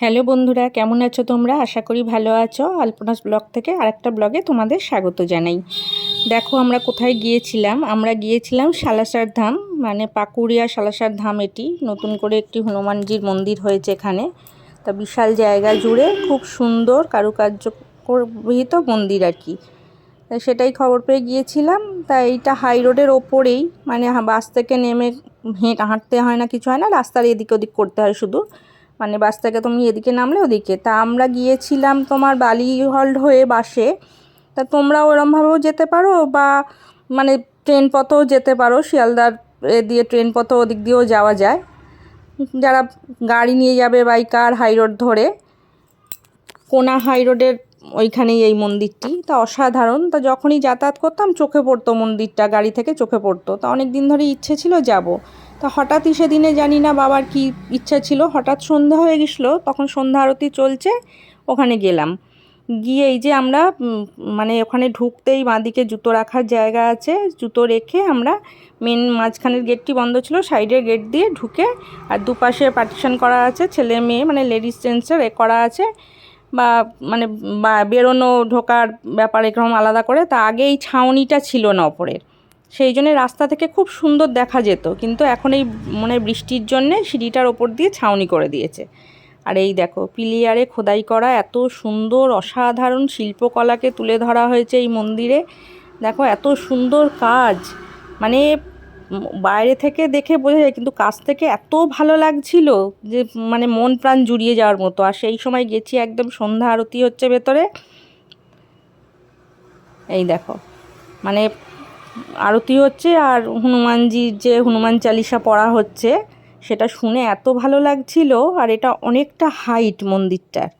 Hello বন্ধুরা, কেমন আছো তোমরা? আশা করি ভালো আছো। আলপনাস ব্লগ থেকে আরেকটা ব্লগে তোমাদের স্বাগত জানাই। দেখো, আমরা কোথায় গিয়েছিলাম? আমরা গিয়েছিলাম সালাসার ধাম মানে পাকুড়িয়া সালাসার ধাম এটি। নতুন করে একটি হনুমানজির মন্দির হয়েছে এখানে। তা বিশাল জায়গা জুড়ে খুব সুন্দর কারুকার্য বিহিত মন্দির আর কি। তা সেটাই খবর পেয়ে গিয়েছিলাম। তা এইটা হাই রোডের ওপরেই মানে বাস থেকে নেমে হেঁট হাঁটতে হয় না, কিছু হয় না, রাস্তার এদিক ওদিক করতে হয় শুধু। মানে বাস থেকে তুমি এদিকে নামলে ওদিকে। তা আমরা গিয়েছিলাম তোমার বালি হল্ড হয়ে বাসে। তা তোমরা ওরমভাবেও যেতে পারো বা মানে ট্রেন পথেও যেতে পারো, শিয়ালদার দিয়ে ট্রেন পথে ওদিক দিয়েও যাওয়া যায়। যারা গাড়ি নিয়ে যাবে বাইকার হাই রোড ধরে, কোনা হাই রোডের ওইখানেই এই মন্দিরটি। তা অসাধারণ। তা যখনই যাতায়াত করতাম, চোখে পড়তো মন্দিরটা, গাড়ি থেকে চোখে পড়তো। তা অনেক দিন ধরে ইচ্ছে ছিল যাব। তা হঠাৎই সেদিনে জানি না বাবার কি ইচ্ছা ছিল। হঠাৎ সন্ধ্যা হয়ে গেছিল, তখন সন্ধ্যা আরতি চলছে, ওখানে গেলাম। গিয়ে এই যে আমরা মানে ওখানে ঢুকতেই বাঁদিকে জুতো রাখার জায়গা আছে। জুতো রেখে আমরা মেন মাঝখানের গেটটি বন্ধ ছিল সাইডের গেট দিয়ে ঢুকে আর দুপাশে পার্টিশন করা আছে ছেলে মেয়ে মানে লেডিস জেন্টসের এ করা আছে। বা মানে বা বেরোনো, ঢোকার ব্যাপার এরকম আলাদা করে। তা আগে এই ছাউনিটা ছিল না ওপরের। সেই জন্য রাস্তা থেকে খুব সুন্দর দেখা যেত। কিন্তু এখন এই মানে বৃষ্টির জন্যে সিঁড়িটার ওপর দিয়ে ছাউনি করে দিয়েছে। আর এই দেখো, পিলিয়ারে খোদাই করা এত সুন্দর, অসাধারণ শিল্পকলাকে তুলে ধরা হয়েছে এই মন্দিরে। দেখো, এত সুন্দর কাজ। মানে বাইরে থেকে দেখে বোঝা যায়, কিন্তু কাছ থেকে এত ভালো লাগছিল যে মানে মন প্রাণ জুড়িয়ে যাওয়ার মতো। আর সেই সময় গেছি একদম সন্ধ্যা আরতি হচ্ছে ভেতরে। এই দেখো মানে আরতি হচ্ছে আর হনুমানজির যে হনুমান চালিসা পড়া হচ্ছে, সেটা শুনে এত ভালো লাগছিল। আর এটা অনেকটা হাইট মন্দিরটার।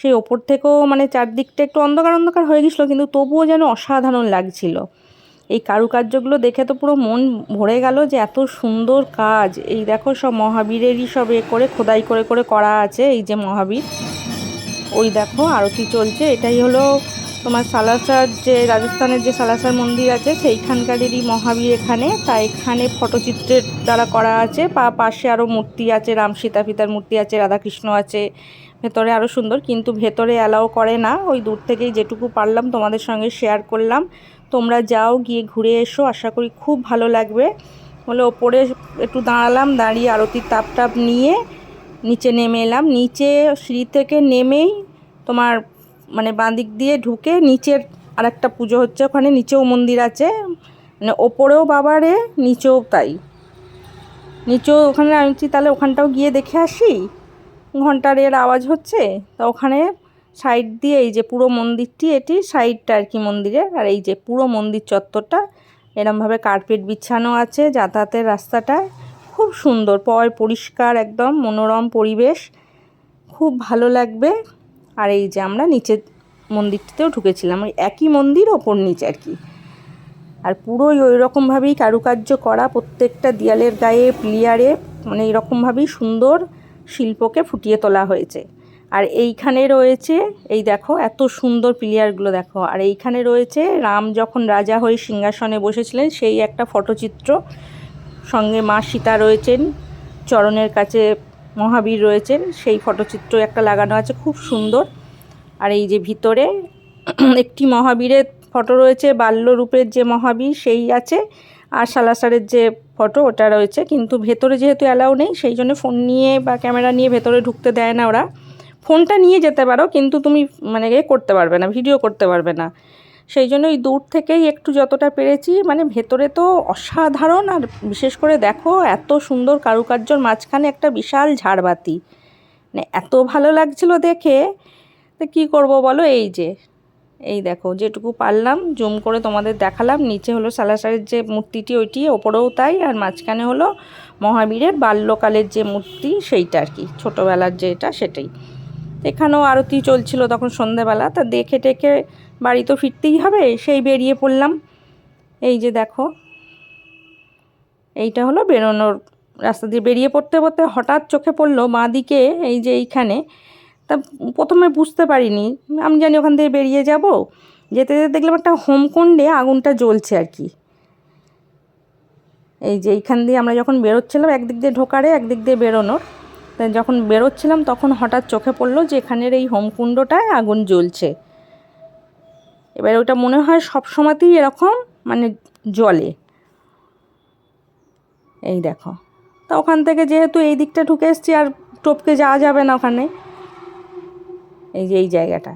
সেই ওপর থেকেও মানে চারদিকটা একটু অন্ধকার অন্ধকার হয়ে গেছিল, কিন্তু তবুও যেন অসাধারণ লাগছিল। এই কারুকার্যগুলো দেখে তো পুরো মন ভরে গেল যে এত সুন্দর কাজ। এই দেখো সব মহাবীরেরই সব এ করে, খোদাই করে করে করা আছে এই যে মহাবীর। ওই দেখো আরতি চলছে। এটাই হলো তোমার সালাসার যে রাজস্থানের যে সালাসার মন্দির আছে, সেইখানকারেরই মহাবীর এখানে। তা এখানে ফটোচিত্রের দ্বারা করা আছে। পা পাশে আরও মূর্তি আছে, রাম সীতা পিতার মূর্তি আছে, রাধাকৃষ্ণ আছে। ভেতরে আরও সুন্দর, কিন্তু ভেতরে অ্যালাও করে না। ওই দূর থেকেই যেটুকু পারলাম তোমাদের সঙ্গে শেয়ার করলাম। তোমরা যাও, গিয়ে ঘুরে এসো, আশা করি খুব ভালো লাগবে। বলে ওপরে একটু দাঁড়ালাম, দাঁড়িয়ে আরতির তাপ টাপ নিয়ে নিচে নেমে এলাম। নিচে সিঁড়ি থেকে নেমেই তোমার মানে বাঁদিক দিয়ে ঢুকে নিচের আর একটা পুজো হচ্ছে ওখানে, নিচেও মন্দির আছে। মানে ওপরেও বাবারে, নিচেও তাই। নিচেও ওখানে আমি তাহলে ওখানটাও গিয়ে দেখে আসি? ঘণ্টার এর আওয়াজ হচ্ছে? তা ওখানে সাইড দিয়ে এই যে পুরো মন্দিরটি, এটি সাইডটা আর কি মন্দিরের। আর এই যে পুরো মন্দির চত্বরটা, এরমভাবে কার্পেট বিছানো আছে যাতায়াতের রাস্তাটা। খুব সুন্দর, পয় পরিষ্কার একদম, মনোরম পরিবেশ। খুব ভালো লাগবে। আর এই যে আমরা নিচের মন্দিরটিতেও ঢুকেছিলাম, ওই একই মন্দির ওপর নিচে আর কি। আর পুরোই ওই রকমভাবেই কারুকার্য করা, প্রত্যেকটা দেয়ালের গায়ে, প্লিয়ারে মানে এইরকমভাবেই সুন্দর শিল্পকে ফুটিয়ে তোলা হয়েছে। আর এইখানে রয়েছে, এই দেখো, এত সুন্দর প্লেয়ারগুলো দেখো। আর এইখানে রয়েছে, রাম যখন রাজা হয়ে সিংহাসনে বসেছিলেন, সেই একটা ফটোচিত্র। সঙ্গে মা সীতা রয়েছেন, চরণের কাছে মহাবীর রয়েছেন, সেই ফটোচিত্র একটা লাগানো আছে, খুব সুন্দর। আর এই যে ভিতরে একটি মহাবীরের ফটো রয়েছে, বাল্যরূপের যে মহাবীর, সেই আছে। আর সালাসারের যে ফটো, ওটা রয়েছে। কিন্তু ভেতরে যেহেতু অ্যালাউ নেই, সেই জন্য ফোন নিয়ে বা ক্যামেরা নিয়ে ভেতরে ঢুকতে দেয় না ওরা। ফোনটা নিয়ে যেতে পারো, কিন্তু তুমি মানে এ করতে পারবে না, ভিডিও করতে পারবে না। সেই জন্য ওই দূর থেকেই একটু যতটা পেরেছি মানে ভেতরে তো অসাধারণ, আর বিশেষ করে দেখো এত সুন্দর কারুকার্যর মাঝখানে একটা বিশাল ঝাড়বাতি। মানে এত ভালো লাগছিল দেখে, তো কী করব বলো? এই যে, এই দেখো যেটুকু পারলাম, জুম করে তোমাদের দেখালাম, নিচে হলো সালাসারের যে মূর্তিটি ওইটি, ওপরেও তাই, আর মাঝখানে হলো মহাবীরের বাল্যকালের যে মূর্তি, সেইটা আর কি, ছোটোবেলার যেটা, সেটাই। এখানেও আরতি চলছিল তখন সন্ধেবেলা, তা দেখে টেকে বাড়ি তো ফিরতেই হবে, সেই বেরিয়ে পড়লাম। এই যে দেখো, এইটা হলো বেরোনোর রাস্তা দিয়ে বেরিয়ে পড়তে পড়তে হঠাৎ চোখে পড়ল মা দিকে এই যে এইখানে। তা প্রথমে বুঝতে পারিনি, আমি জানি ওখান থেকে বেরিয়ে যাব। যেতে যেতে দেখলাম একটা হোমকুণ্ডে আগুনটা জ্বলছে আর কি। এই যে এইখান দিয়ে আমরা যখন বেরোচ্ছিলাম, একদিক দিয়ে ঢোকারে, একদিক দিয়ে বেরোনোর। যখন বেরোচ্ছিলাম, তখন হঠাৎ চোখে পড়ল যে এখানের এই হোমকুণ্ডটায় আগুন জ্বলছে। এবার ওটা মনে হয় সব সময়তেই এরকম মানে জলে এই দেখো। তা ওখান থেকে যেহেতু এই দিকটা ঢুকে এসছি, আর টপকে যাওয়া যাবে না ওখানে। এই যে এই জায়গাটা।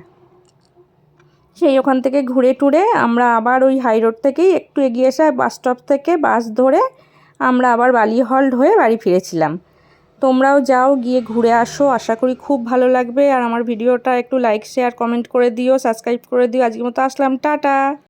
সেই ওখান থেকে ঘুরে টুরে আমরা আবার ওই হাই রোড থেকেই একটু এগিয়ে এসে বাস স্টপ থেকে বাস ধরে আমরা আবার বালি হল্ট হয়ে বাড়ি ফিরেছিলাম। তোমরাও যাও, গিয়ে ঘুরে আসো। আশা করি খুব ভালো লাগবে। আর আমার ভিডিওটা একটু লাইক শেয়ার কমেন্ট করে দিও সাবস্ক্রাইব করে দিও। আজকের মতো আসলাম। টাটা!